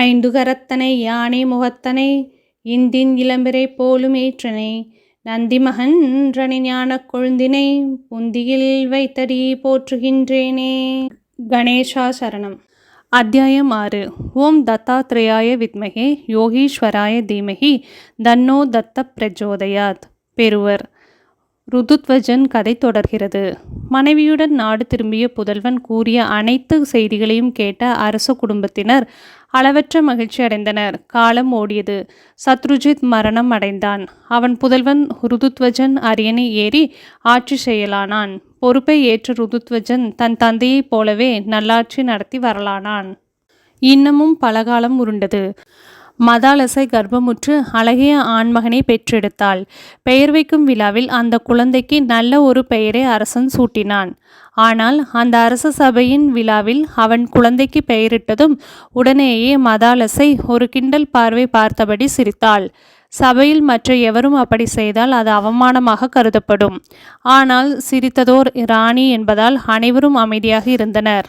ஐந்து கரத்தனை யானை முகத்தனை இந்தின் இளம்பிரை போலும் ஏற்றனை. நந்திமகன்றனை ஞானக் கொழுந்தினை புந்தியில் வைத்தடி போற்றுகின்றேனே. கணேஷா சரணம். அத்தியாயம் ஆறு. ஓம் தத்தாத்ரேயாய வித்மகே யோகீஸ்வராய தீமகி தன்னோ தத்த பிரஜோதயாத். பெறுவர். ருதுத்வஜன் கதை தொடர்கிறது. மனைவியுடன் நாடு திரும்பிய புதல்வன் கூறிய அனைத்து செய்திகளையும் கேட்ட அரச குடும்பத்தினர் அளவற்ற மகிழ்ச்சி அடைந்தனர். காலம் ஓடியது. சத்ருஜித் மரணம் அடைந்தான். அவன் புதல்வன் ருதுத்வஜன் அரியணை ஏறி ஆட்சி செய்யலானான். பொறுப்பை ஏற்ற ருதுத்வஜன் தன் தந்தையைப் போலவே நல்லாட்சி நடத்தி வரலானான். இன்னமும் பலகாலம் உருண்டது. மதாலசை கர்ப்பமுற்று அழகிய ஆண்மகனை பெற்றெடுத்தாள். பெயர் வைக்கும் விழாவில் அந்த குழந்தைக்கு நல்ல ஒரு பெயரை அரசன் சூட்டினான். ஆனால் அந்த அரச சபையின் விழாவில் அவன் குழந்தைக்கு பெயரிட்டதும் உடனேயே மதாலசை ஒரு கிண்டல் பார்வை பார்த்தபடி சிரித்தாள். சபையில் மற்ற எவரும் அப்படி செய்தால் அது அவமானமாக கருதப்படும். ஆனால் சிரித்ததோர் ராணி என்பதால் அனைவரும் அமைதியாக இருந்தனர்.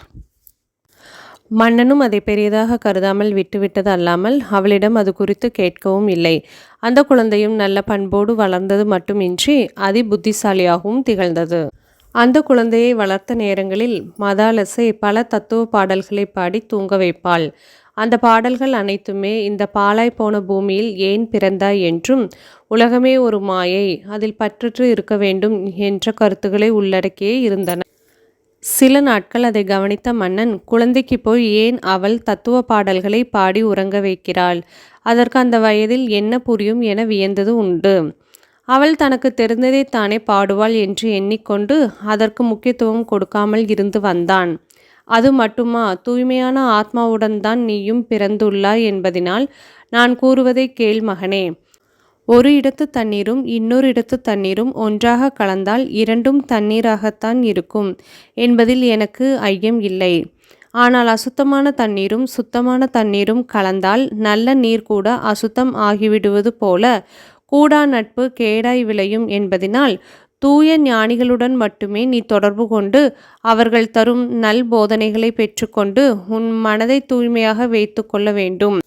மன்னனும் அதை பெரியதாக கருதாமல் விட்டுவிட்டது அல்லாமல் அவளிடம் அது குறித்து கேட்கவும் இல்லை. அந்த குழந்தையும் நல்ல பண்போடு வளர்ந்தது மட்டுமின்றி அதி புத்திசாலியாகவும் திகழ்ந்தது. அந்த குழந்தையை வளர்த்த நேரங்களில் மதாலசை பல தத்துவ பாடல்களை பாடி தூங்க வைப்பாள். அந்த பாடல்கள் அனைத்துமே இந்த பாலாய் போன பூமியில் ஏன் பிறந்தாய் என்றும் உலகமே ஒரு மாயை அதில் பற்றற்று இருக்க வேண்டும் என்ற கருத்துக்களை உள்ளடக்கியே இருந்தன. சில நாட்கள் அதை கவனித்த மன்னன் குழந்தைக்கு போய் ஏன் அவள் தத்துவ பாடல்களை பாடி உறங்க வைக்கிறாள்? அதற்கு அந்த வயதில் என்ன புரியும் என வியந்தது உண்டு. அவள் தனக்கு தெரிந்ததை தானே பாடுவாள் என்று எண்ணிக்கொண்டு அதற்கு முக்கியத்துவம் கொடுக்காமல் இருந்து வந்தான். அது மட்டுமா தூய்மையான ஆத்மாவுடன் தான் நீயும் பிறந்துள்ளாய் என்பதினால் நான் கூறுவதை கேள் மகனே. ஒரு இடத்து தண்ணீரும் இன்னொரு இடத்து தண்ணீரும் ஒன்றாக கலந்தால் இரண்டும் தண்ணீராகத்தான் இருக்கும் என்பதில் எனக்கு ஐயம் இல்லை. ஆனால் அசுத்தமான தண்ணீரும் சுத்தமான தண்ணீரும் கலந்தால் நல்ல நீர் கூட அசுத்தம் ஆகிவிடுவது போல கூடா நட்பு கேடாய் விளையும் என்பதினால் தூய ஞானிகளுடன் மட்டுமே நீ தொடர்பு கொண்டு அவர்கள் தரும் நல் போதனைகளை பெற்றுக்கொண்டு உன் மனதை தூய்மையாக வைத்து கொள்ள வேண்டும்.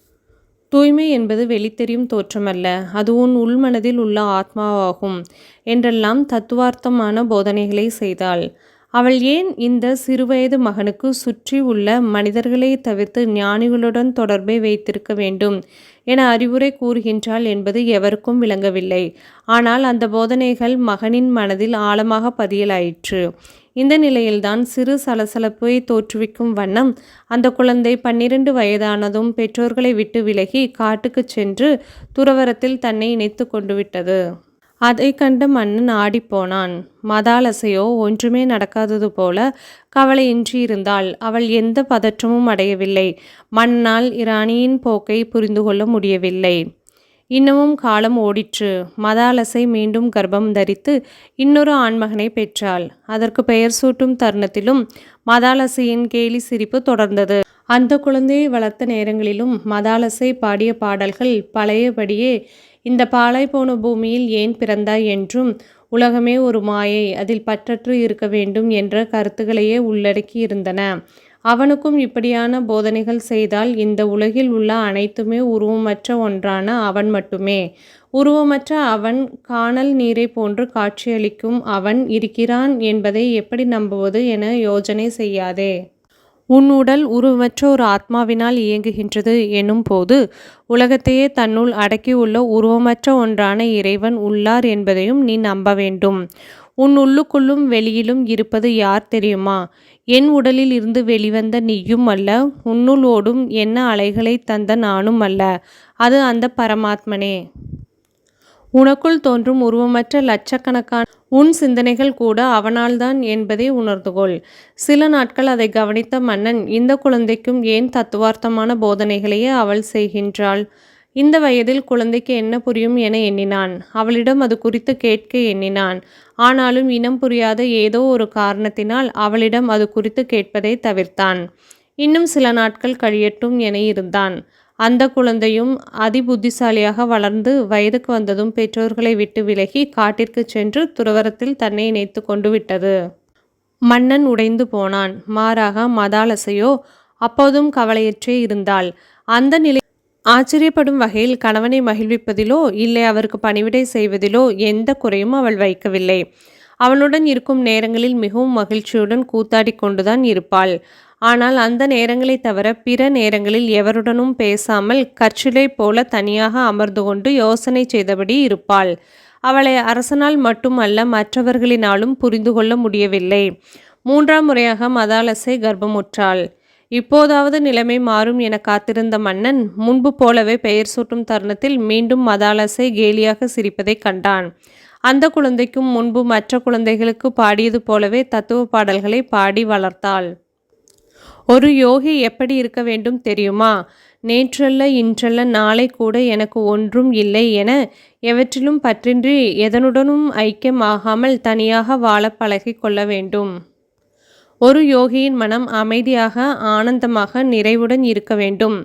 தூய்மை என்பது வெளித்தெரியும் தோற்றமல்ல. அது உன் உள்மனதில் உள்ள ஆத்மாவாகும் என்றெல்லாம் தத்துவார்த்தமான போதனைகளை செய்தாள். அவள் ஏன் இந்த சிறுவயது மகனுக்கு சுற்றி உள்ள மனிதர்களை தவிர்த்து ஞானிகளுடன் தொடர்பை வைத்திருக்க வேண்டும் என அறிவுரை கூறுகின்றாள் என்பது எவருக்கும் விளங்கவில்லை. ஆனால் அந்த போதனைகள் மகனின் மனதில் ஆழமாக பதியலாயிற்று. இந்த நிலையில்தான் சிறு சலசலப்பை தோற்றுவிக்கும் வண்ணம் அந்த குழந்தை பன்னிரண்டு வயதானதும் பெற்றோர்களை விட்டு விலகி காட்டுக்குச் சென்று துறவரத்தில் தன்னை இணைத்து கொண்டு விட்டது அதை கண்ட மன்னன் ஆடிப்போனான். மதாலசையோ ஒன்றுமே நடக்காதது போல கவலையின்றி இருந்தாள் அவள் எந்த பதற்றமும் அடையவில்லை. மன்னால் இராணியின் போக்கை புரிந்து கொள்ள முடியவில்லை. இன்னமும் காலம் ஓடிற்று. மதாலசை மீண்டும் கர்ப்பம் தரித்து இன்னொரு ஆண்மகனை பெற்றாள். அதற்கு பெயர் சூட்டும் தருணத்திலும் மதாலசையின் கேலி சிரிப்பு தொடர்ந்தது. அந்த குழந்தையை வளர்த்த நேரங்களிலும் மதாலசை பாடிய பாடல்கள் பழையபடியே இந்த பாழாய் போன பூமியில் ஏன் பிறந்தாய் என்றும் உலகமே ஒரு மாயை அதில் பற்றற்று இருக்க வேண்டும் என்ற கருத்துக்களையே உள்ளடக்கி இருந்தன அவனுக்கும் இப்படியான போதனைகள் செய்தால் இந்த உலகில் உள்ள அனைத்துமே உருவமற்ற ஒன்றான அவன் மட்டுமே. உருவமற்ற அவன் காணல் நீரை போன்று காட்சியளிக்கும் அவன் இருக்கிறான் என்பதை எப்படி நம்புவது என யோசனை செய்யாதே. உன் உடல் உருவமற்ற ஒரு ஆத்மாவினால் இயங்குகின்றது எனும் போது உலகத்தையே தன்னுள் அடக்கியுள்ள உருவமற்ற ஒன்றான இறைவன் உள்ளார் என்பதையும் நீ நம்ப வேண்டும். உன் உள்ளுக்குள்ளும் வெளியிலும் இருப்பது யார் தெரியுமா? என் உடலில் இருந்து வெளிவந்த நீயும் அல்ல உன்னுள் ஓடும் என்ன அலைகளை தந்த நானும் அல்ல அது அந்த பரமாத்மனே. உனக்குள் தோன்றும் உருவமற்ற லட்சக்கணக்கான உன் சிந்தனைகள் கூட அவனால்தான் என்பதை உணர்ந்துகொள். சில நாட்கள் அதை கவனித்த மன்னன் இந்த குழந்தைக்கும் ஏன் தத்துவார்த்தமான போதனைகளையே அவள் செய்கின்றாள்? இந்த வயதில் குழந்தைக்கு என்ன புரியும் என எண்ணினான். அவளிடம் அது குறித்து கேட்க எண்ணினான். ஆனாலும் இனம் புரியாத ஏதோ ஒரு காரணத்தினால் அவளிடம் அது குறித்து கேட்பதை தவிர்த்தான். இன்னும் சில நாட்கள் கழியட்டும் என இருந்தான். அந்த குழந்தையும் அதிபுத்திசாலியாக வளர்ந்து வயதுக்கு வந்ததும் பெற்றோர்களை விட்டு விலகி காட்டிற்கு சென்று துறவரத்தில் தன்னை இணைத்து கொண்டு விட்டது. மன்னன் உடைந்து போனான். மாறாக மதாலசையோ அப்போதும் கவலையற்றே இருந்தாள். அந்த நிலை ஆச்சரியப்படும் வகையில் கணவனை மகிழ்விப்பதிலோ இல்லை அவருக்கு பணிவிடை செய்வதிலோ எந்த குறையும் அவள் வைக்கவில்லை. அவனுடன் இருக்கும் நேரங்களில் மிகவும் மகிழ்ச்சியுடன் கூத்தாடி கொண்டுதான் இருப்பாள். ஆனால் அந்த நேரங்களை தவிர பிற நேரங்களில் எவருடனும் பேசாமல் கற்சிலை போல தனியாக அமர்ந்து கொண்டு யோசனை செய்தபடி இருப்பாள். அவளை அரசனால் மட்டுமல்ல மற்றவர்களினாலும் புரிந்து கொள்ள முடியவில்லை. மூன்றாம் முறையாக மதாலசை கர்ப்பமுற்றாள். இப்போதாவது நிலைமை மாறும் என காத்திருந்த மன்னன் முன்பு போலவே பெயர் சூட்டும் தருணத்தில் மீண்டும் மதாலசை கேலியாக சிரிப்பதைக் கண்டான். அந்த குழந்தைக்கும் முன்பு மற்ற குழந்தைகளுக்கு பாடியது போலவே தத்துவ பாடல்களை பாடி வளர்த்தாள். ஒரு யோகி எப்படி இருக்க வேண்டும் தெரியுமா? நேற்றல்ல இன்றல்ல நாளை கூட எனக்கு ஒன்றும் இல்லை என எவற்றிலும் பற்றின்றி எதனுடனும் ஐக்கியமாகாமல் தனியாக வாழ பழகி கொள்ள வேண்டும். ஒரு யோகியின் மனம் அமைதியாக ஆனந்தமாக நிறைவுடன் இருக்க வேண்டும்.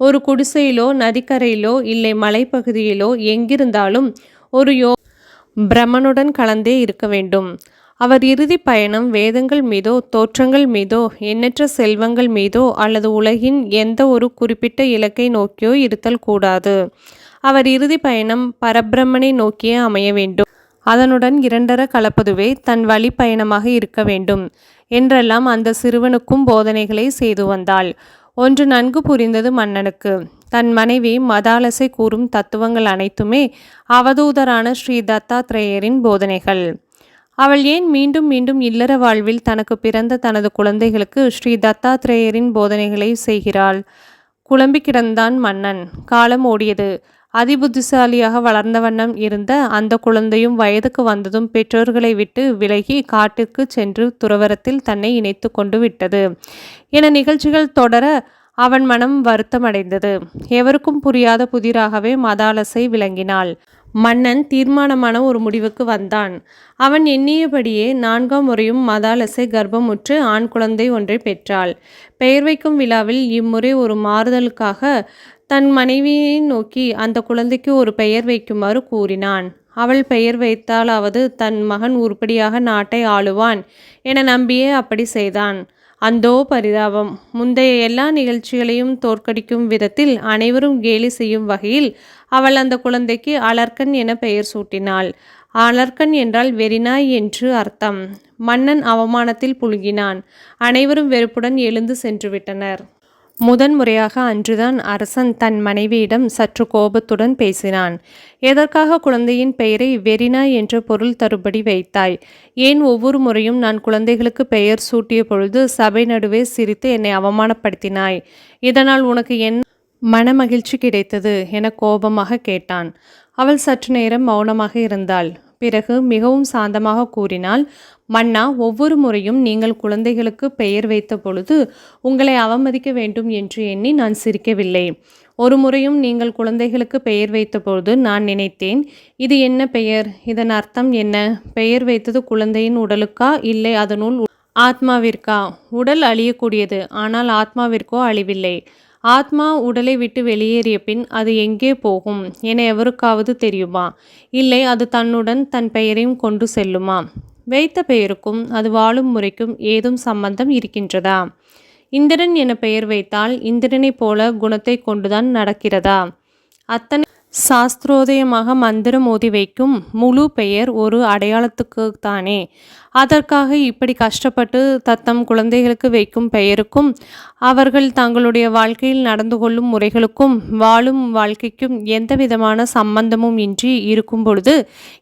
ஒரு குடிசையிலோ நதிக்கரையிலோ இல்லை மலைப்பகுதியிலோ எங்கிருந்தாலும் ஒரு யோ பிரம்மனுடன் கலந்தே இருக்க வேண்டும். அவர் இறுதி பயணம் வேதங்கள் மீதோ தோற்றங்கள் மீதோ எண்ணற்ற செல்வங்கள் மீதோ அல்லது உலகின் எந்த ஒரு குறிப்பிட்ட இலக்கை நோக்கியோ இருத்தல் கூடாது. அவர் இறுதி பயணம் பரபிரம்மனை நோக்கியே அமைய வேண்டும். அதனுடன் இரண்டர கலப்பதுவே தன் வழி பயணமாக இருக்க வேண்டும் என்றெல்லாம் அந்த சிறுவனுக்கும் போதனைகளை செய்து வந்தாள். ஒன்று நன்கு புரிந்தது மன்னனுக்கு. தன் மனைவி மதாலசை கூறும் தத்துவங்கள் அனைத்துமே அவதூதரான ஸ்ரீ தத்தாத்ரேயரின் போதனைகள். அவள் ஏன் மீண்டும் மீண்டும் இல்லற வாழ்வில் தனக்கு பிறந்த தனது குழந்தைகளுக்கு ஸ்ரீ தத்தாத்ரேயரின் போதனைகளை செய்கிறாள்? குழம்பி கிடந்தான் மன்னன். காலம் ஓடியது. அதிபுத்திசாலியாக வளர்ந்த வண்ணம் இருந்த அந்த குழந்தையும் வயதுக்கு வந்ததும் பெற்றோர்களை விட்டு விலகி காட்டிற்கு சென்று துறவரத்தில் தன்னை இணைத்து கொண்டு விட்டது. என நிகழ்ச்சிகள் தொடர அவன் மனம் வருத்தமடைந்தது. எவருக்கும் புரியாத புதிராகவே மதாலசை விளங்கினாள். மன்னன் தீர்மானமான ஒரு முடிவுக்கு வந்தான். அவன் எண்ணியபடியே நான்காம் முறையும் மதாலசை கர்ப்பமுற்று ஆண் குழந்தை ஒன்றை பெற்றாள். பெயர் வைக்கும் விழாவில் இம்முறை ஒரு மாறுதலுக்காக தன் மனைவியை நோக்கி அந்த குழந்தைக்கு ஒரு பெயர் வைக்குமாறு கூறினான். அவள் பெயர் வைத்தாலாவது தன் மகன் உருப்படியாக நாட்டை ஆளுவான் என நம்பியே அப்படி செய்தான். அந்தோ பரிதாபம். முந்தைய எல்லா நிகழ்ச்சிகளையும் தோற்கடிக்கும் விதத்தில் அனைவரும் கேலி செய்யும் வகையில் அவள் அந்த குழந்தைக்கு அலர்கன் என பெயர் சூட்டினாள். அலர்கன் என்றால் வெறினாய் என்று அர்த்தம். மன்னன் அவமானத்தில் புழுகினான். அனைவரும் வெறுப்புடன் எழுந்து சென்று முதன்முறையாக முதன் முறையாக அன்றுதான் அரசன் தன் மனைவியிடம் சற்று கோபத்துடன் பேசினான். எதற்காக குழந்தையின் பெயரை வெறினா என்ற பொருள் தருபடி வைத்தாய்? ஏன் ஒவ்வொரு முறையும் நான் குழந்தைகளுக்கு பெயர் சூட்டிய பொழுது சபை நடுவே சிரித்து என்னை அவமானப்படுத்தினாய்? இதனால் உனக்கு என் மனமகிழ்ச்சி கிடைத்தது? என கோபமாக கேட்டான். அவள் சற்று நேரம் மௌனமாக இருந்தாள். பிறகு மிகவும் சாந்தமாக கூறினால் மன்னா ஒவ்வொரு முறையும் நீங்கள் குழந்தைகளுக்கு பெயர் வைத்த பொழுது உங்களை அவமதிக்க வேண்டும் என்று எண்ணி நான் சிரிக்கவில்லை. ஒரு முறையும் நீங்கள் குழந்தைகளுக்கு பெயர் வைத்தபோது நான் நினைத்தேன் இது என்ன பெயர்? இதன் அர்த்தம் என்ன? பெயர் வைத்தது குழந்தையின் உடலுக்கா? இல்லை அதனுள் ஆத்மாவிற்கா? உடல் அழியக்கூடியது ஆனால் ஆத்மாவிற்கோ அழிவில்லை. ஆத்மா உடலை விட்டு வெளியேறிய பின் அது எங்கே போகும் என எவருக்காவது தெரியுமா? இல்லை அது தன்னுடன் தன் பெயரையும் கொண்டு செல்லுமா? வைத்த பெயருக்கும் அது வாழும் முறைக்கும் ஏதும் சம்பந்தம் இருக்கின்றதா? இந்திரன் என பெயர் வைத்தால் இந்திரனைப் போல குணத்தை கொண்டுதான் நடக்கிறதா? அத்தனை சாஸ்திரோதயமாக மந்திரம் ஓதி வைக்கும் முழு பெயர் ஒரு அடையாளத்துக்கு தானே அதற்காக இப்படி கஷ்டப்பட்டு தத்தம் குழந்தைகளுக்கு வைக்கும் பெயருக்கும் அவர்கள் தங்களுடைய வாழ்க்கையில் நடந்து கொள்ளும் முறைகளுக்கும் வாழும் வாழ்க்கைக்கும் எந்த விதமான சம்பந்தமும் இன்றி இருக்கும் பொழுது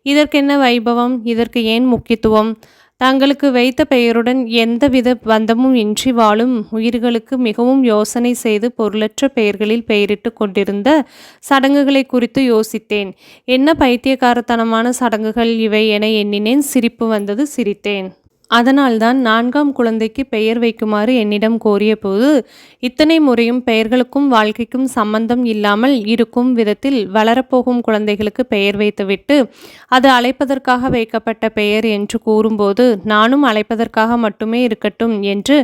இதற்கென்ன வைபவம் இதற்கு ஏன் முக்கியத்துவம்? தங்களுக்கு வைத்த பெயருடன் எந்தவித பந்தமும் இன்றி வாழும் உயிர்களுக்கு மிகவும் யோசனை செய்து பொருளற்ற பெயர்களில் பெயரிட்டு கொண்டிருந்த சடங்குகளை குறித்து யோசித்தேன். என்ன பைத்தியக்காரத்தனமான சடங்குகள் இவை என எண்ணினேன். சிரிப்பு வந்தது சிரித்தேன். அதனால்தான் நான்காம் குழந்தைக்கு பெயர் வைக்குமாறு என்னிடம் கோரியபோது இத்தனை முறையும் பெயர்களுக்கும் வாழ்க்கைக்கும் சம்பந்தம் இல்லாமல் இருக்கும் விதத்தில் வளரப்போகும் குழந்தைகளுக்கு பெயர் வைத்துவிட்டு அது அழைப்பதற்காக வைக்கப்பட்ட பெயர் என்று கூறும்போது நானும் அழைப்பதற்காக மட்டுமே இருக்கட்டும் என்று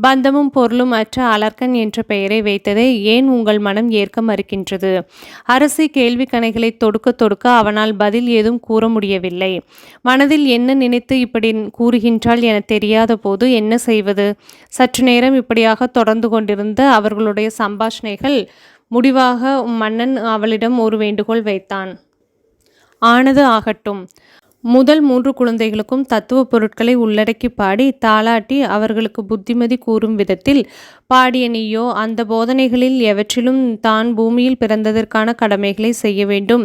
பந்தமும் பொருளும் அற்ற அலர்கன் என்ற பெயரை வைத்ததை ஏன் உங்கள் மனம் ஏற்க மறுக்கின்றது? அரசி கேள்வி கணைகளை தொடுக்க தொடுக்க அவனால் பதில் ஏதும் கூற முடியவில்லை. மனதில் என்ன நினைத்து இப்படி கூறுகின்றாள் என தெரியாத போது என்ன செய்வது? சற்று நேரம் இப்படியாக தொடர்ந்து கொண்டிருந்த அவர்களுடைய சம்பாஷணைகள் முடிவாக மன்னன் அவளிடம் ஒரு வேண்டுகோள் வைத்தான். ஆனது ஆகட்டும். முதல் மூன்று குழந்தைகளுக்கும் தத்துவ பொருட்களை உள்ளடக்கி பாடி தாளாட்டி அவர்களுக்கு புத்திமதி கூறும் விதத்தில் பாடிய நீயோ அந்த போதனைகளில் எவற்றிலும் தான் பூமியில் பிறந்ததற்கான கடமைகளை செய்ய வேண்டும்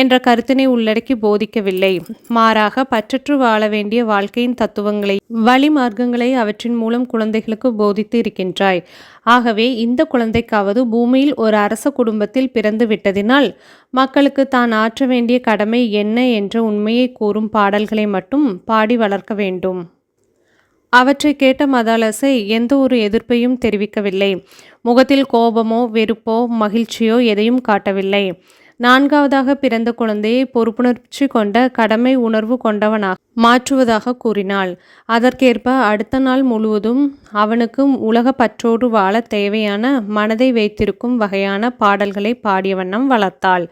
என்ற கருத்தினை உள்ளடக்கி போதிக்கவில்லை. மாறாக பற்றற்று வாழ வேண்டிய வாழ்க்கையின் தத்துவங்களை வழிமார்க்கங்களை அவற்றின் மூலம் குழந்தைகளுக்கு போதித்து இருக்கின்றாய். ஆகவே இந்த குழந்தைக்காவது பூமியில் ஒரு அரச குடும்பத்தில் பிறந்து விட்டதினால் மக்களுக்கு தான் ஆற்ற வேண்டிய கடமை என்ன என்ற உண்மையை கூறும் பாடல்களை மட்டும் பாடி வளர்க்க வேண்டும். அவற்றை கேட்ட மதாலசை எந்த ஒரு எதிர்ப்பையும் தெரிவிக்கவில்லை. முகத்தில் கோபமோ வெறுப்போ மகிழ்ச்சியோ எதையும் காட்டவில்லை. நான்காவதாக பிறந்த குழந்தையை பொறுப்புணர்ச்சி கொண்ட கடமை உணர்வு கொண்டவனாக மாற்றுவதாக கூறினாள். அதற்கேற்ப அடுத்த நாள் முழுவதும் அவனுக்கும் உலக பற்றோடு வாழ தேவையான மனதை வைத்திருக்கும் வகையான பாடல்களை பாடிய வண்ணம் வளர்த்தாள்.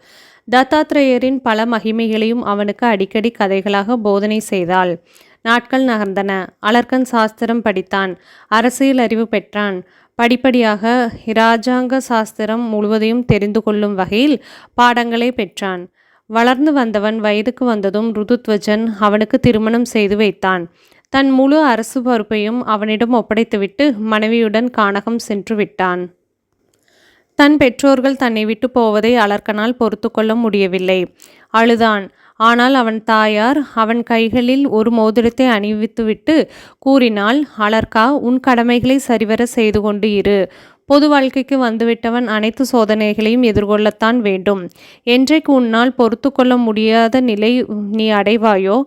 தத்தாத்ரேயரின் பல மகிமைகளையும் அவனுக்கு அடிக்கடி கதைகளாக போதனை செய்தாள். நாட்கள் நகர்ந்தன. அலர்கன் சாஸ்திரம் படித்தான். அரசியல் அறிவு பெற்றான். படிப்படியாக இராஜாங்க சாஸ்திரம் முழுவதையும் தெரிந்து கொள்ளும் வகையில் பாடங்களை பெற்றான். வளர்ந்து வந்தவன் வயதுக்கு வந்ததும் ருதுத்வஜன் அவனுக்கு திருமணம் செய்து வைத்தான். தன் முழு அரசு பொறுப்பையும் அவனிடம் ஒப்படைத்துவிட்டு மனைவியுடன் கானகம் சென்று விட்டான். தன் பெற்றோர்கள் தன்னை விட்டு போவதை அலர்க்கனால் பொறுத்து கொள்ள முடியவில்லை. அழுதான். ஆனால் அவன் தாயார் அவன் கைகளில் ஒரு மோதிரத்தை அணிவித்துவிட்டு கூறினாள் அலர்கா உன் கடமைகளை சரிவர செய்து கொண்டு இரு. பொது வாழ்க்கைக்கு வந்துவிட்டவன் அனைத்து சோதனைகளையும் எதிர்கொள்ளத்தான் வேண்டும். என்றைக்கு உன்னால் பொறுத்து கொள்ள முடியாத நிலை நீ அடைவாயோ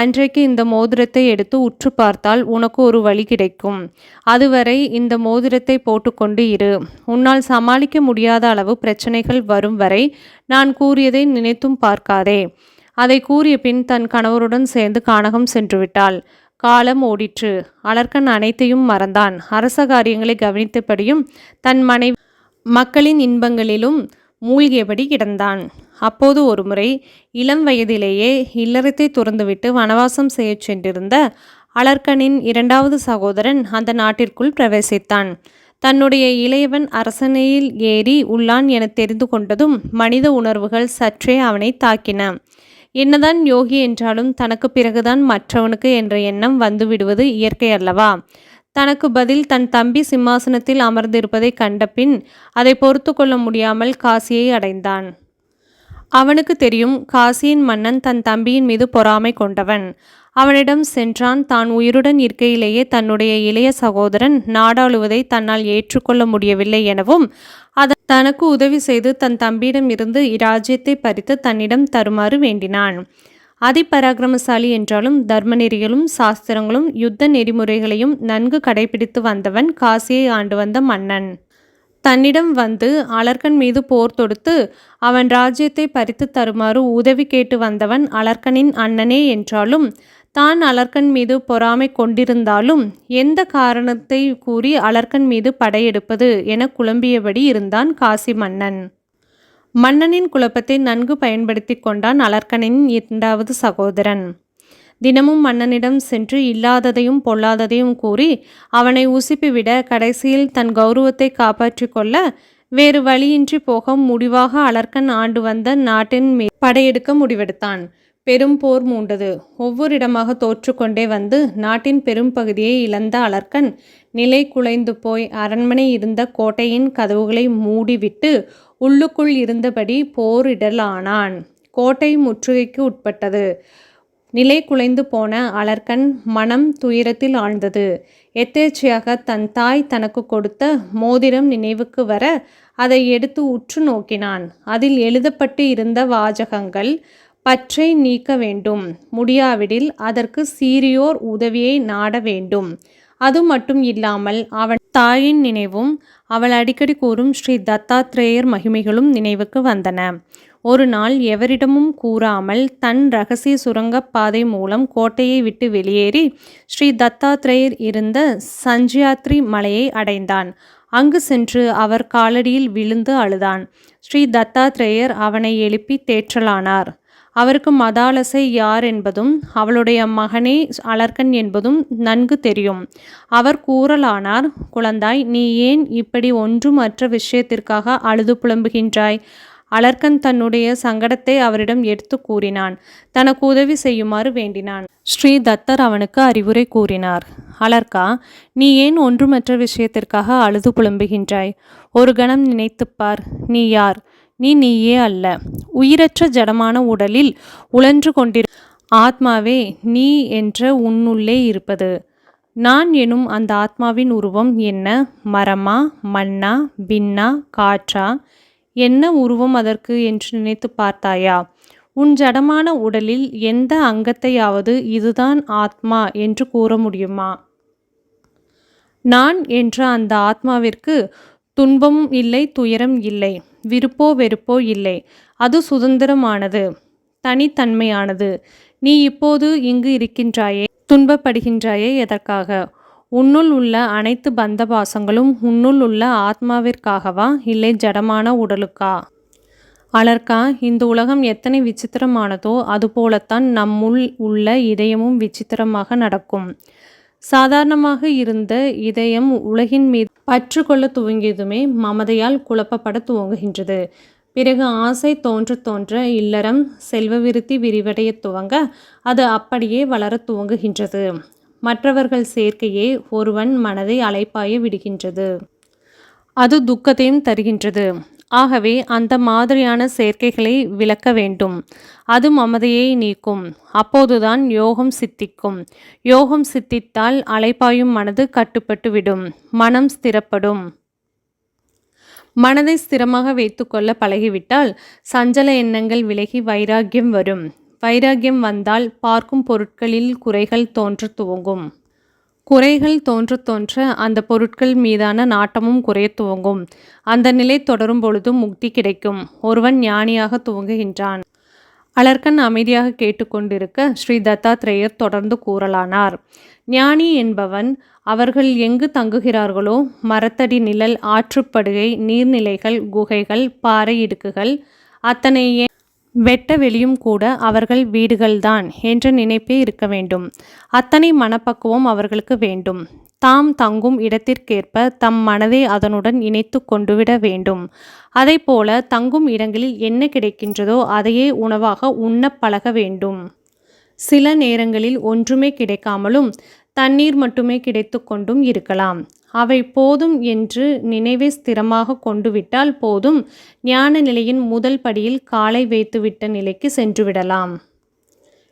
அன்றைக்கு இந்த மோதிரத்தை எடுத்து உற்று பார்த்தால் உனக்கு ஒரு வழி கிடைக்கும். அதுவரை இந்த மோதிரத்தை போட்டுக்கொண்டு இரு. உன்னால் சமாளிக்க முடியாத அளவு பிரச்சனைகள் வரும் வரை நான் கூறியதை நினைத்தும் பார்க்காதே. அதை கூறிய பின் தன் கணவருடன் சேர்ந்து கானகம் சென்று விட்டாள் காலம் ஓடிற்று. அலர்கன் அனைத்தையும் மறந்தான். அரச காரியங்களை கவனித்தபடியும் தன் மனைவி மக்களின் இன்பங்களிலும் மூழ்கியபடி கிடந்தான். அப்போது ஒருமுறை இளம் வயதிலேயே இல்லறத்தை துறந்துவிட்டு வனவாசம் செய்யச் சென்றிருந்த அலர்கனின் இரண்டாவது சகோதரன் அந்த நாட்டிற்குள் பிரவேசித்தான். தன்னுடைய இளையவன் அரசனையில் ஏறி உள்ளான் என தெரிந்து கொண்டதும் மனித உணர்வுகள் சற்றே அவனை தாக்கின. என்னதான் யோகி என்றாலும் தனக்கு பிறகுதான் மற்றவனுக்கு என்ற எண்ணம் வந்துவிடுவது இயற்கை அல்லவா? தனக்கு பதில் தன் தம்பி சிம்மாசனத்தில் அமர்ந்திருப்பதை கண்டபின் அதை பொறுத்து கொள்ள முடியாமல் காசியை அடைந்தான். அவனுக்கு தெரியும் காசியின் மன்னன் தன் தம்பியின் மீது பொறாமை கொண்டவன். அவனிடம் சென்றான். தான் உயிருடன் இருக்கையிலேயே தன்னுடைய இளைய சகோதரன் நாடாளுவதை தன்னால் ஏற்றுக்கொள்ள முடியவில்லை எனவும் அதன் தனக்கு உதவி செய்து தன் தம்பியிடம் இருந்து இராஜ்யத்தை பறித்து தன்னிடம் தருமாறு வேண்டினான். அதிபராக்கிரமசாலி என்றாலும் தர்மநெறிகளும் சாஸ்திரங்களும் யுத்த நெறிமுறைகளையும் நன்கு கடைபிடித்து வந்தவன் காசியை ஆண்டு வந்த மன்னன். தன்னிடம் வந்து அலர்கன் மீது போர் தொடுத்து அவன் ராஜ்யத்தை பறித்து தருமாறு உதவி கேட்டு வந்தவன் அலர்கனின் அண்ணனே என்றாலும் தான் அலர்கன் மீது பொறாமை கொண்டிருந்தாலும் எந்த காரணத்தை கூறி அலர்கன் மீது படையெடுப்பது என குழம்பியபடி இருந்தான் காசி மன்னன். மன்னனின் குழப்பத்தை நன்கு பயன்படுத்தி கொண்டான் அலர்கனின் இரண்டாவது சகோதரன். தினமும் மன்னனிடம் சென்று இல்லாததையும் பொல்லாததையும் கூறி அவனை உசுப்பிவிட கடைசியில் தன் கௌரவத்தை காப்பாற்றி கொள்ள வேறு வழியின்றி போக முடிவாக அலர்கன் ஆண்டு வந்த நாட்டின் மீது படையெடுக்க முடிவெடுத்தான். பெரும் போர் மூண்டது. ஒவ்வொரு இடமாக தோற்றுக்கொண்டே வந்து நாட்டின் பெரும் பகுதியை இழந்த அலர்கன் நிலை குலைந்து போய் அரண்மனை இருந்த கோட்டையின் கதவுகளை மூடிவிட்டு உள்ளுக்குள் இருந்தபடி போரிடலானான். கோட்டை முற்றுகைக்கு உட்பட்டது. நிலை குலைந்து போன அலர்கன் மனம் துயரத்தில் ஆழ்ந்தது. எத்தேர்ச்சியாக தன் தாய் தனக்கு கொடுத்த மோதிரம் நினைவுக்கு வர அதை எடுத்து உற்று நோக்கினான். அதில் எழுதப்பட்டு இருந்த வாஜகங்கள் பற்றை நீக்க வேண்டும். முடியாவிடில் அதற்கு சீரியோர் உதவியை நாட வேண்டும். அது மட்டும் இல்லாமல் அவன் தாயின் நினைவும் அவள் அடிக்கடி கூறும் ஸ்ரீ தத்தாத்ரேயர் மகிமைகளும் நினைவுக்கு வந்தன. ஒரு நாள் எவரிடமும் கூறாமல் தன் ரகசிய சுரங்கப் பாதை மூலம் கோட்டையை விட்டு வெளியேறி ஸ்ரீ தத்தாத்ரேயர் இருந்த சஞ்சியாத்ரி மலையை அடைந்தான். அங்கு சென்று அவர் காலடியில் விழுந்து அழுதான். ஸ்ரீ தத்தாத்ரேயர் அவனை எழுப்பி தேற்றலானார். அவருக்கு மதாலசை யார் என்பதும் அவளுடைய மகனே அலர்கன் என்பதும் நன்கு தெரியும். அவர் கூறலானார் குழந்தாய் நீ ஏன் இப்படி ஒன்றுமற்ற விஷயத்திற்காக அழுது புலம்புகின்றாய்? அலர்கன் தன்னுடைய சங்கடத்தை அவரிடம் எடுத்து கூறினான். தனக்கு உதவி செய்யுமாறு வேண்டினான். ஸ்ரீ தத்தர் அவனுக்கு அறிவுரை கூறினார். அலர்கா நீ ஏன் ஒன்றுமற்ற விஷயத்திற்காக அழுது புலம்புகின்றாய்? ஒரு கணம் நினைத்துப் பார். நீ யார்? நீ நீயே அல்ல. உயிரற்ற ஜடமான உடலில் உழன்று கொண்டிரு. ஆத்மாவே நீ என்ற உன்னுள்ளே இருப்பது. நான் எனும் அந்த ஆத்மாவின் உருவம் என்ன? மரமா மண்ணா பின்னா காற்றா? என்ன உருவம் அதற்கு என்று நினைத்து பார்த்தாயா? உன் ஜடமான உடலில் எந்த அங்கத்தையாவது இதுதான் ஆத்மா என்று கூற முடியுமா? நான் என்ற அந்த ஆத்மாவிற்கு துன்பமும் இல்லை துயரம் இல்லை விருப்போ வெறுப்போ இல்லை. அது சுதந்திரமானது தனித்தன்மையானது. நீ இப்போது இங்கு இருக்கின்றாயே துன்பப்படுகின்றாயே எதற்காக? உன்னுள் உள்ள அனைத்து பந்த பாசங்களும் உன்னுள் உள்ள ஆத்மாவிற்காகவா? இல்லை ஜடமான உடலுக்கா? அலர்க்கா இந்த உலகம் எத்தனை விசித்திரமானதோ அதுபோலத்தான் நம்முள் உள்ள இதயமும் விசித்திரமாக நடக்கும். சாதாரணமாக இருந்த இதயம் உலகின் மீது பற்று கொள்ள துவங்கியதுமே மமதையால் குழப்பப்பட துவங்குகின்றது. பிறகு ஆசை தோன்ற தோன்ற இல்லறம் செல்வ விருத்தி விரிவடைய துவங்க அது அப்படியே வளரத் துவங்குகின்றது. மற்றவர்கள் சேர்க்கையே ஒருவன் மனதை அலைப்பாய விடுகின்றது. அது துக்கத்தையும் தருகின்றது. ஆகவே அந்த மாதிரியான சேர்க்கைகளை விளக்க வேண்டும். அது மமதையை நீக்கும். அப்போதுதான் யோகம் சித்திக்கும். யோகம் சித்தித்தால் அலைப்பாயும் மனது கட்டுப்பட்டு விடும். மனம் ஸ்திரப்படும். மனதை ஸ்திரமாக வைத்துக்கொள்ள பழகிவிட்டால் சஞ்சல எண்ணங்கள் விலகி வைராக்கியம் வரும். வைராக்கியம் வந்தால் பார்க்கும் பொருட்களில் குறைகள் தோன்றத் துவங்கும். குறைகள் தோன்ற தோன்ற அந்த பொருட்கள் மீதான நாட்டமும் குறைய துவங்கும். அந்த நிலை தொடரும் பொழுது முக்தி கிடைக்கும். ஒருவன் ஞானியாக துவங்குகின்றான். அலர்கன் அமைதியாக கேட்டுக்கொண்டிருக்க ஸ்ரீ தத்தாத்ரேயர் தொடர்ந்து கூறலானார். ஞானி என்பவன் அவர்கள் எங்கு தங்குகிறார்களோ மரத்தடி நிழல் ஆற்றுப்படுகை நீர்நிலைகள் குகைகள் பாறை இடுக்குகள் அத்தனையே வெட்ட வெளியும் கூட அவர்கள் வீடுகள்தான் என்ற நினைப்பே இருக்க வேண்டும். அத்தனை மனப்பக்குவம் அவர்களுக்கு வேண்டும். தாம் தங்கும் இடத்திற்கேற்ப தம் மனதை அதனுடன் இணைத்து கொண்டுவிட வேண்டும். அதை போல தங்கும் இடங்களில் என்ன கிடைக்கின்றதோ அதையே உணவாக உண்ணப் பழக வேண்டும். சில நேரங்களில் ஒன்றுமே கிடைக்காமலும் தண்ணீர் மட்டுமே கிடைத்து கொண்டும் இருக்கலாம். அவை போதும் என்று நினைவை ஸ்திரமாக கொண்டுவிட்டால் போதும். ஞான நிலையின் முதல் படியில் காலை வைத்துவிட்ட நிலைக்கு சென்றுவிடலாம்.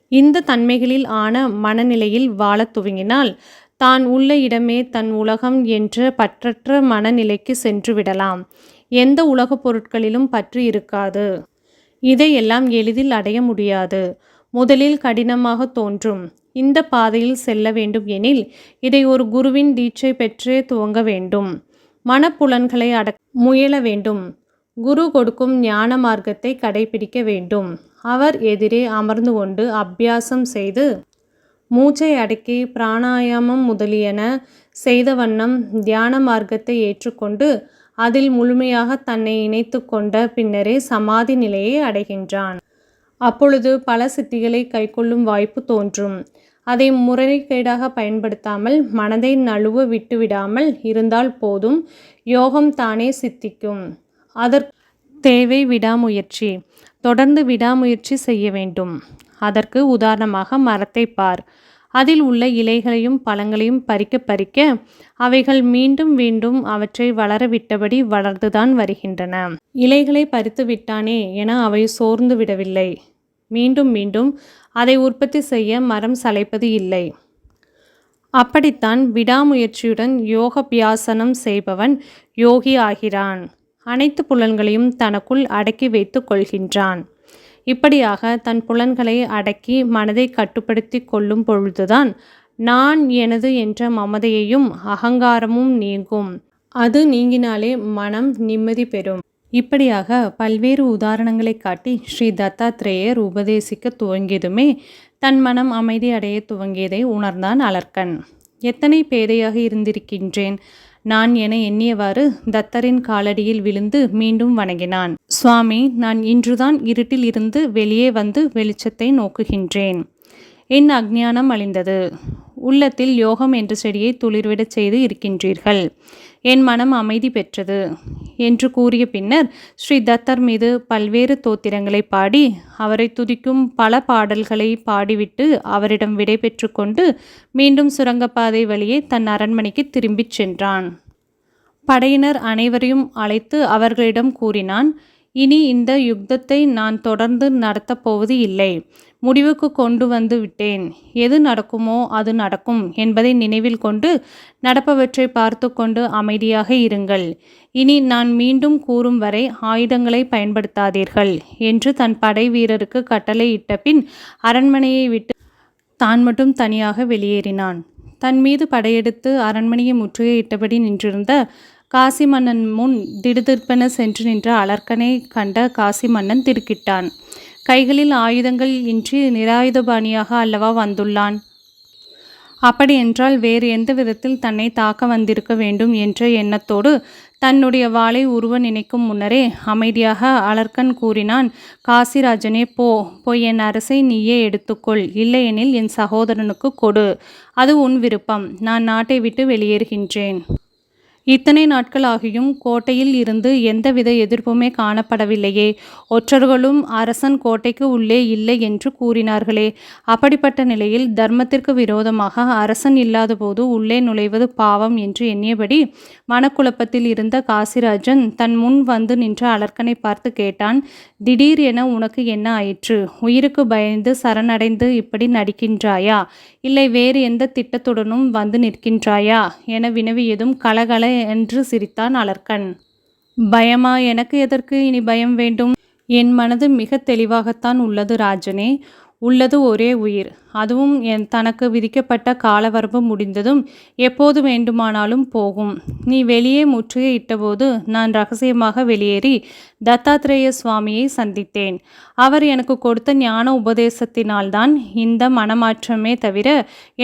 இந்த தன்மைகளில் ஆன மனநிலையில் வாழத் துவங்கினால் தான் உள்ள இடமே தன் உலகம் என்ற பற்றற்ற மனநிலைக்கு சென்று விடலாம் எந்த உலகப் பொருட்களிலும் பற்று இருக்காது. இதையெல்லாம் எளிதில் அடைய முடியாது. முதலில் கடினமாக தோன்றும். இந்த பாதையில் செல்ல வேண்டும் எனில் இதை ஒரு குருவின் தீட்சை பெற்றே துவங்க வேண்டும். மனப்புலன்களை அடக் முயல வேண்டும். குரு கொடுக்கும் ஞான மார்க்கத்தை கடைபிடிக்க வேண்டும். அவர் எதிரே அமர்ந்து கொண்டு அபியாசம் செய்து மூச்சை அடக்கி பிராணாயாமம் முதலியன செய்த வண்ணம் தியான மார்க்கத்தை ஏற்றுக்கொண்டு அதில் முழுமையாக தன்னை இணைத்து கொண்ட பின்னரே சமாதி நிலையை அடைகின்றான். அப்பொழுது பல சித்திகளை கைக்கொள்ளும் வாய்ப்பு தோன்றும். அதை முறைகேடாக பயன்படுத்தாமல் மனதை நழுவ விட்டுவிடாமல் இருந்தால் போதும். யோகம் தானே சித்திக்கும். அதற்கு தேவை விடாமுயற்சி. தொடர்ந்து விடாமுயற்சி செய்ய வேண்டும். அதற்கு உதாரணமாக மரத்தை பார். அதில் உள்ள இலைகளையும் பழங்களையும் பறிக்க பறிக்க அவைகள் மீண்டும் மீண்டும் அவற்றை வளர விட்டபடி வளர்ந்துதான் வருகின்றன. இலைகளை பறித்து விட்டானே என அவை சோர்ந்து விடவில்லை. மீண்டும் மீண்டும் அதை உற்பத்தி செய்ய மரம் சளைப்பது இல்லை. அப்படித்தான் விடாமுயற்சியுடன் யோகபியாசனம் செய்பவன் யோகி ஆகிறான். அனைத்து புலன்களையும் தனக்குள் அடக்கி வைத்து கொள்கின்றான். இப்படியாக தன் புலன்களை அடக்கி மனதை கட்டுப்படுத்தி கொள்ளும் பொழுதுதான் நான் எனது என்ற மமதையையும் அகங்காரமும் நீங்கும். அது நீங்கினாலே மனம் நிம்மதி பெறும். இப்படியாக பல்வேறு உதாரணங்களை காட்டி ஸ்ரீ தத்தாத்ரேயர் உபதேசிக்க துவங்கியதுமே தன் மனம் அமைதி அடைய துவங்கியதை உணர்ந்தான் அலர்கன் எத்தனை பேதையாக இருந்திருக்கின்றேன்? நான் என எண்ணியவாறு தத்தரின் காலடியில் விழுந்து மீண்டும் வணங்கினான். சுவாமி நான் இன்றுதான் இருட்டில் இருந்து வெளியே வந்து வெளிச்சத்தை நோக்குகின்றேன். என் அக்ஞானம் அழிந்தது. உள்ளத்தில் யோகம் என்ற செடியை துளிர்விடச் செய்து இருக்கின்றீர்கள். என் மனம் அமைதி பெற்றது. என்று கூறிய பின்னர் ஸ்ரீ தத்தர் மீது பல்வேறு தோத்திரங்களை பாடி அவரை துதிக்கும் பல பாடல்களை பாடிவிட்டு அவரிடம் விடை கொண்டு மீண்டும் சுரங்கப்பாதை வழியே தன் அரண்மனைக்கு திரும்பிச் சென்றான். படையினர் அனைவரையும் அழைத்து அவர்களிடம் கூறினான் இனி இந்த யுத்தத்தை நான் தொடர்ந்து நடத்தப் போவது இல்லை. முடிவுக்கு கொண்டு வந்து விட்டேன். எது நடக்குமோ அது நடக்கும் என்பதை நினைவில் கொண்டு நடப்பவற்றை பார்த்து கொண்டு அமைதியாக இருங்கள். இனி நான் மீண்டும் கூறும் வரை ஆயுதங்களை பயன்படுத்தாதீர்கள் என்று தன் படை வீரருக்கு கட்டளையிட்ட பின் அரண்மனையை விட்டு தான் மட்டும் தனியாக வெளியேறினான். தன் மீது படையெடுத்து அரண்மனையை முற்றுகையிட்டபடி நின்றிருந்த காசி மன்னன் முன் திடுதிற்பென சென்று நின்ற அலர்க்கனை கண்ட காசி மன்னன் திருக்கிட்டான். கைகளில் ஆயுதங்கள் இன்றி நிராயுதபாணியாக அல்லவா வந்துள்ளான்? அப்படியென்றால் வேறு எந்த விதத்தில் தன்னை தாக்க வந்திருக்க வேண்டும் என்ற எண்ணத்தோடு தன்னுடைய வாளை உருவ நினைக்கும் முன்னரே அமைதியாக அலர்க்கன் கூறினான் காசிராஜனே போ போய் என் அரசை நீயே எடுத்துக்கொள். இல்லையெனில் என் சகோதரனுக்கு கொடு. அது உன் விருப்பம். நான் நாட்டை விட்டு வெளியேறுகின்றேன். இத்தனை நாட்கள் ஆகியும் கோட்டையில் இருந்து எந்தவித எதிர்ப்புமே காணப்படவில்லையே. ஒற்றர்களும் அரசன் கோட்டைக்கு உள்ளே இல்லை என்று கூறினார்களே. அப்படிப்பட்ட நிலையில் தர்மத்திற்கு விரோதமாக அரசன் இல்லாதபோது உள்ளே நுழைவது பாவம் என்று எண்ணியபடி மனக்குழப்பத்தில் இருந்த காசிராஜன் தன் முன் வந்து நின்ற அலர்க்கனை பார்த்து கேட்டான் திடீர் என உனக்கு என்ன ஆயிற்று? உயிருக்கு பயந்து சரணடைந்து இப்படி நடிக்கின்றாயா? இல்லை வேறு எந்த திட்டத்துடனும் வந்து நிற்கின்றாயா? என வினவியதும் கலகல என்று சிரித்தான் அலர்க்கன் பயமா? எனக்கு எதற்கு இனி பயம் வேண்டும்? என் மனது மிக தெளிவாகத்தான் உள்ளது ராஜனே. உள்ளது ஒரே உயிர். அதுவும் என் தனக்கு விதிக்கப்பட்ட காலவரம்பு முடிந்ததும் எப்போது வேண்டுமானாலும் போகும். நீ வெளியே முற்றுகையிட்டபோது நான் ரகசியமாக வெளியேறி தத்தாத்திரேய சுவாமியை சந்தித்தேன். அவர் எனக்கு கொடுத்த ஞான உபதேசத்தினால்தான் இந்த மனமாற்றமே தவிர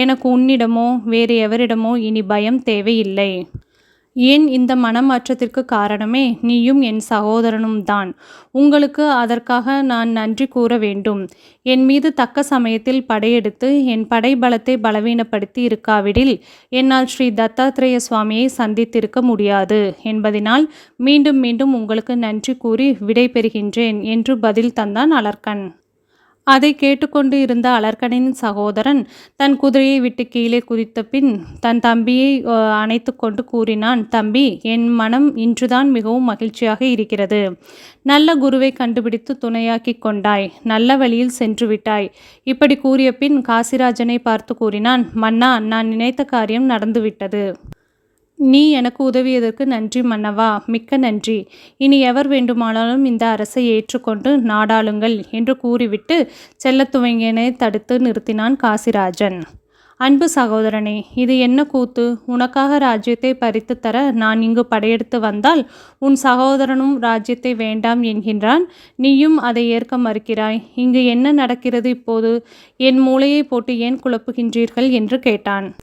எனக்கு உன்னிடமோ வேறு எவரிடமோ இனி பயம் தேவையில்லை. ஏன் இந்த மனமாற்றத்திற்கு காரணமே? நீயும் என் சகோதரனும் தான் உங்களுக்கு அதற்காக நான் நன்றி கூற வேண்டும். என் மீது தக்க சமயத்தில் படையெடுத்து என் படை பலத்தை பலவீனப்படுத்தி இருக்காவிடில் என்னால் ஸ்ரீ தத்தாத்ரேய சுவாமியை சந்தித்திருக்க முடியாது என்பதனால் மீண்டும் மீண்டும் உங்களுக்கு நன்றி கூறி விடை பெறுகின்றேன் என்று பதில் தந்தான் அலர்க்கன் அதை கேட்டுக்கொண்டு இருந்த அலர்கனின் சகோதரன் தன் குதிரையை விட்டு கீழே குதித்த பின் தன் தம்பியை அணைத்து கொண்டு கூறினான் தம்பி என் மனம் இன்றுதான் மிகவும் மகிழ்ச்சியாக இருக்கிறது. நல்ல குருவை கண்டுபிடித்து துணையாக்கி கொண்டாய். நல்ல வழியில் சென்று விட்டாய். இப்படி கூறிய பின் காசிராஜனை பார்த்து கூறினான் மன்னா நான் நினைத்த காரியம் நடந்துவிட்டது. நீ எனக்கு உதவியதற்கு நன்றி மன்னவா. மிக்க நன்றி. இனி எவர் வேண்டுமானாலும் இந்த அரசை ஏற்றுக்கொண்டு நாடாளுங்கள் என்று கூறிவிட்டு செல்லத் துவங்கியனை தடுத்து நிறுத்தினான் காசிராஜன். அன்பு சகோதரனே இது என்ன கூத்து? உனக்காக ராஜ்யத்தை பறித்து தர நான் இங்கு படையெடுத்து வந்தால் உன் சகோதரனும் ராஜ்யத்தை வேண்டாம் என்கின்றான். நீயும் அதை ஏற்க மறுக்கிறாய். இங்கு என்ன நடக்கிறது இப்போது? என் மூளையை போட்டு ஏன் குழப்புகின்றீர்கள்? என்று கேட்டான்.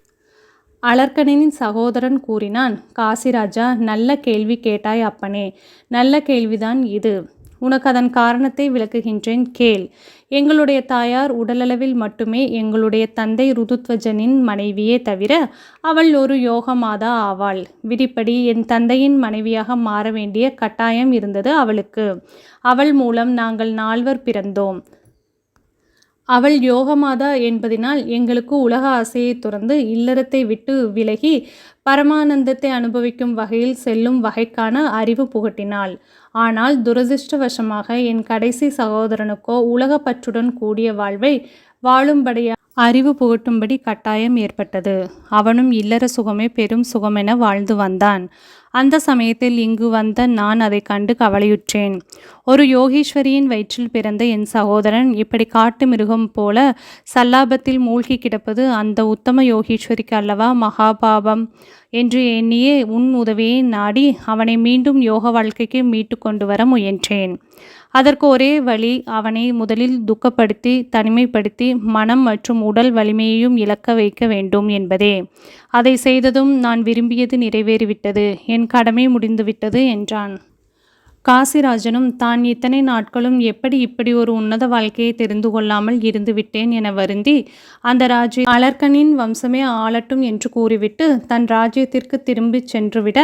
அலர்க்கனின் சகோதரன் கூறினான் காசிராஜா நல்ல கேள்வி கேட்டாய் அப்பனே. நல்ல கேள்விதான் இது. உனக்கு அதன் காரணத்தை விளக்குகின்றேன் கேள். எங்களுடைய தாயார் உடலளவில் மட்டுமே எங்களுடைய தந்தை ருதுத்வஜனின் மனைவியே தவிர அவள் ஒரு யோகமாதா ஆவாள். விதிப்படி என் தந்தையின் மனைவியாக மாற வேண்டிய கட்டாயம் இருந்தது அவளுக்கு. அவள் மூலம் நாங்கள் நால்வர் பிறந்தோம். அவள் யோகமாதா என்பதினால் எங்களுக்கு உலக ஆசையை துறந்து இல்லறத்தை விட்டு விலகி பரமானந்தத்தை அனுபவிக்கும் வகையில் செல்லும் வகைக்கான அறிவு புகட்டினாள். ஆனால் துரதிருஷ்டவசமாக என் கடைசி சகோதரனுக்கோ உலகப்பற்றுடன் கூடிய வாழ்வை வாழும்படியா அறிவு புகட்டும்படி கட்டாயம் ஏற்பட்டது. அவனும் இல்லற சுகமே பெரும் சுகமென வாழ்ந்து வந்தான். அந்த சமயத்தில் இங்கு வந்த நான் அதை கண்டு கவலையுற்றேன். ஒரு யோகீஸ்வரியின் வயிற்றில் பிறந்த என் சகோதரன் இப்படி காட்டு மிருகம் போல சல்லாபத்தில் மூழ்கி கிடப்பது அந்த உத்தம யோகீஸ்வரிக்கு அல்லவா மகாபாபம் என்று எண்ணியே உன் உதவியை நாடி அவனை மீண்டும் யோக வாழ்க்கைக்கு மீட்டு கொண்டு வர முயன்றேன். அதற்கு ஒரே வழி அவனை முதலில் துக்கப்படுத்தி தனிமைப்படுத்தி மனம் மற்றும் உடல் வலிமையையும் இழக்க வைக்க வேண்டும் என்பதே. அதை செய்ததும் நான் விரும்பியது நிறைவேறிவிட்டது. என் கடமை முடிந்துவிட்டது என்றான். காசிராஜனும் தான் இத்தனை நாட்களும் எப்படி இப்படி ஒரு உன்னத வாழ்க்கையை தெரிந்து கொள்ளாமல் இருந்துவிட்டேன் என வருந்தி அந்த ராஜ்ய அலர்கனின் வம்சமே ஆளட்டும் என்று கூறிவிட்டு தன் ராஜ்யத்திற்கு திரும்பிச் சென்றுவிட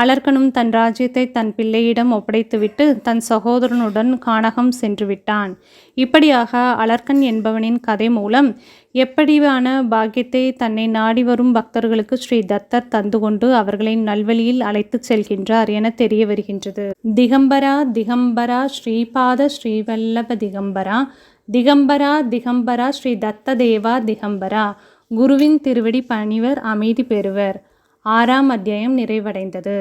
அலர்கனும் தன் ராஜ்யத்தை தன் பிள்ளையிடம் ஒப்படைத்துவிட்டு தன் சகோதரனுடன் கானகம் சென்று விட்டான் இப்படியாக அலர்கன் என்பவனின் கதை மூலம் எப்படியான பாக்கியத்தை தன்னை நாடி வரும் பக்தர்களுக்கு ஸ்ரீ தத்தர் தந்து கொண்டு அவர்களை நல்வழியில் அழைத்துச் செல்கின்றார் என தெரிய வருகின்றது. திகம்பரா திகம்பரா ஸ்ரீபாத ஸ்ரீவல்லப திகம்பரா திகம்பரா திகம்பரா ஸ்ரீ தத்த தேவா திகம்பரா குருவின் திருவடி பணிவர் அமைதி பெறுவர். ஆறாம் அத்தியாயம் நிறைவடைந்தது.